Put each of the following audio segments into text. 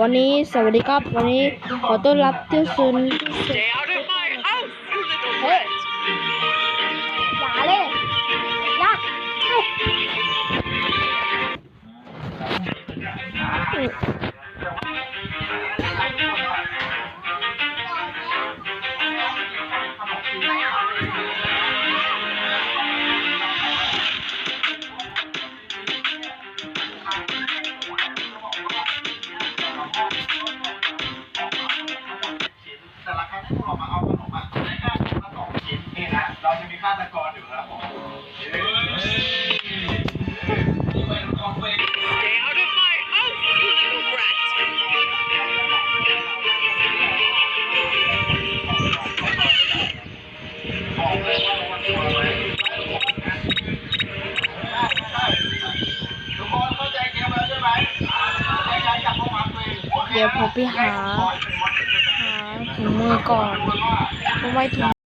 วันนี้สวัสดีครับวันนี้ขอต้อนรับเที่ยวซุนที่สุด Stay out of my house, you little เฮ้ย brat! อย่าเลยอย่าเอ้ย เราจะมีฆาตกรอยู่ครับผม Stay out of my house, you little brat! ทุกคนเข้าใจเกมแล้วใช่ไหมใจใจจับเข้ามาตัวเองเดี๋ยวผมไปหา หาถุงมือก่อนเพราะว่าถุง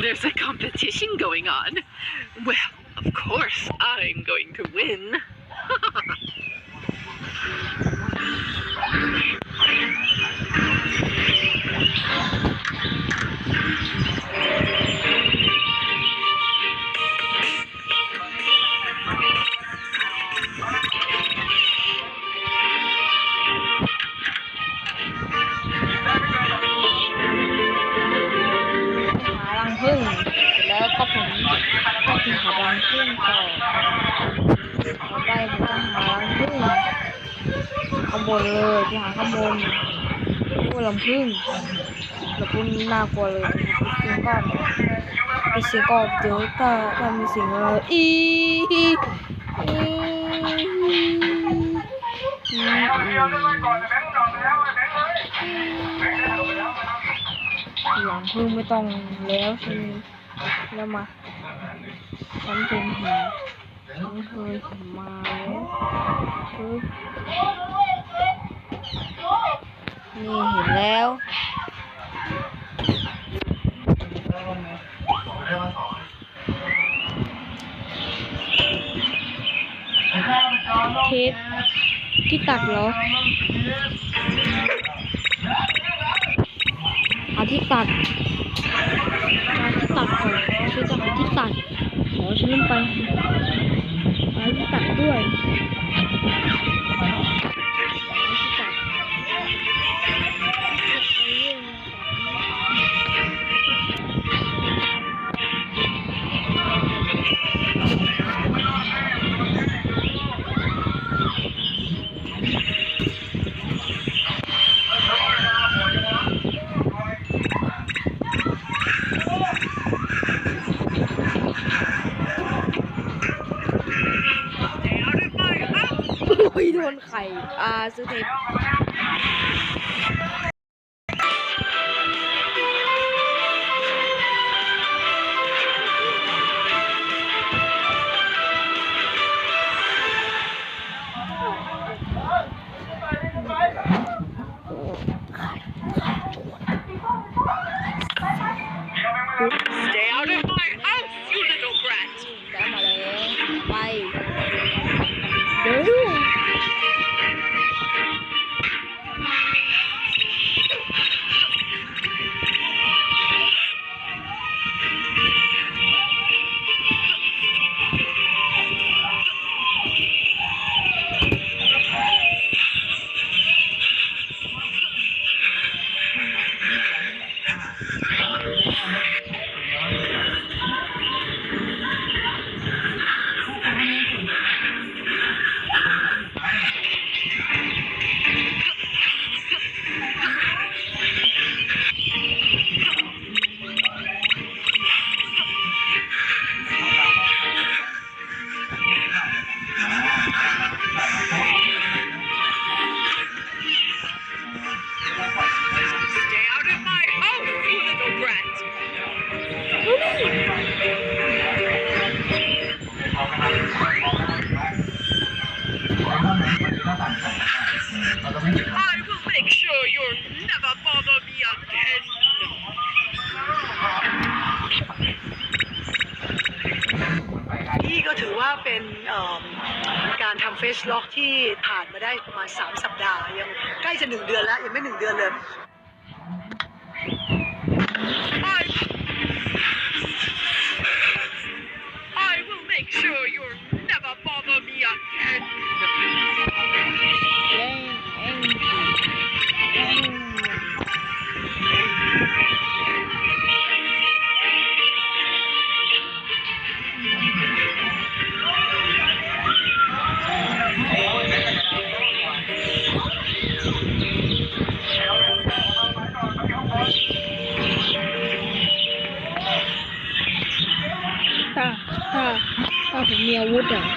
There's a competition going on. Well, of course, I'm going to win. หารังผึ้งต่อต่อไปผมจะหารังผึ้งข้างบนเลยไปหาข้างบนดูรังผึ้งแล้วก็น่ากลัวเลยไปเสียงก่อนไปเสียงก่อนเดี๋ยวถ้าถ้ามีเสียงอะไรอีอีอีหลังพึ่งไม่ต้องแล้วใช่ไหมแล้วมา ฉันเป็นเห็นฉันเคยห็นมาแล้วเฮ้ยนี่เห็นแล้วเทปที่ตัดเหรอหาที่ตัดหาที่ตัดก่อนช่วยจะหาที่ตัด อฉันลงไปหาที่ตัดด้วย โอ้ยโดนไข่ อ่าซื้อเทป Stay การทำเฟสล็อกที่ผ่านมาได้ประมาณ 3 สัปดาห์ ยังใกล้จะ 1 เดือนแล้ว ยังไม่ 1 เดือนเลย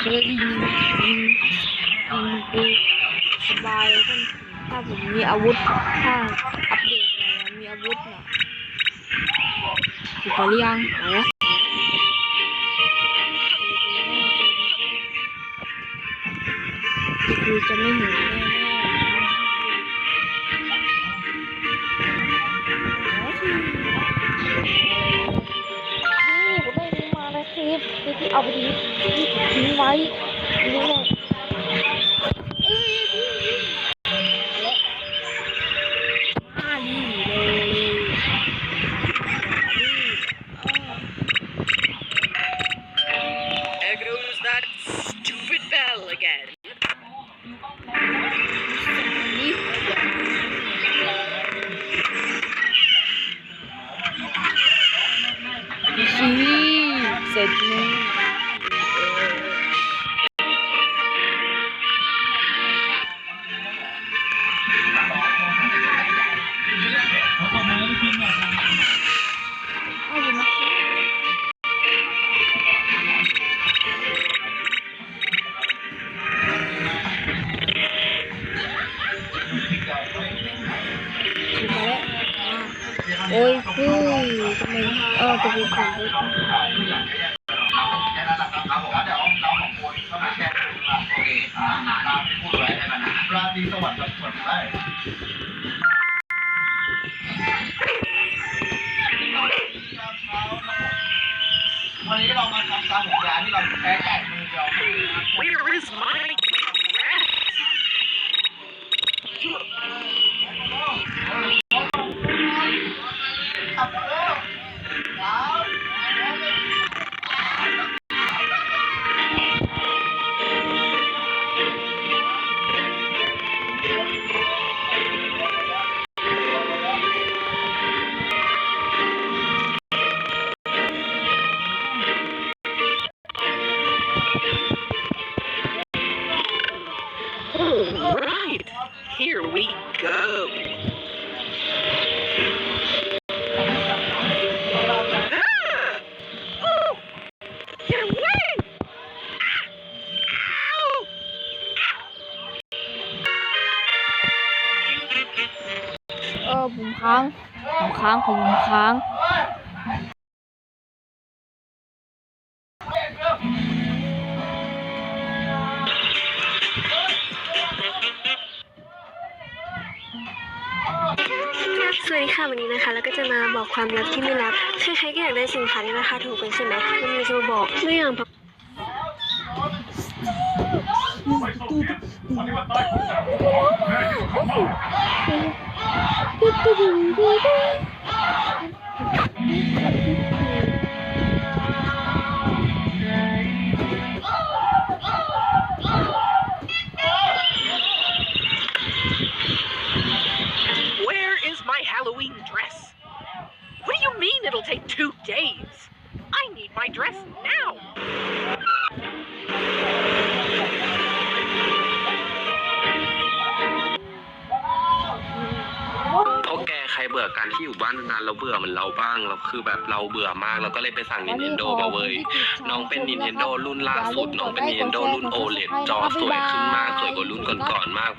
อาวุธอะจะยิงยิงยิงกูสบายเลยท่านถ้าผมมีอาวุธถ้าอัปเดตมามีอาวุธน่ะคือขอเรียงไหนอะคือจะไม่เห็นแน่ๆนี่ผมได้นี้มานะคลิปคลิปที่เอาไปทิ้ง ที่ทิ้ โอ้ยคือทำไมเออจะมีความรู้แค่นั้นแหละครับครับผมแล้วเดี๋ยวเราของคนเข้ามาแชร์กันว่าโอเคอ่าตามที่พูดไว้ในปัญหาราตรีสวัสดิ์กับสวัสดิ์ได้วันนี้เรามาทำตามสัญญาที่เราแพ้แตกมือเดียว Where is my here we go. Ah! Oh! Get away! Ah! Ow! เออผมค้างผมค้างของผมค้าง สวัสดีค่ะวันนี้นะคะ แล้วก็จะมาบอกความลับที่ไม่ลับใครๆก็อยากได้สินค้าที่ราคาถูกกันใช่ไหมวันนี้จะมาบอกตัวอย่าง Where เบื่อการที่อยู่บ้านนานๆเราเบื่อเหมือนเราบ้างเราคือแบบเราเบื่อมากเราก็เลยไปสั่ง Nintendo มาเว้ยน้องเป็น Nintendo รุ่นล่าสุด น้องเป็น Nintendo รุ่น OLED จอสวยขึ้นมาก สวยกว่ารุ่นก่อนๆมาก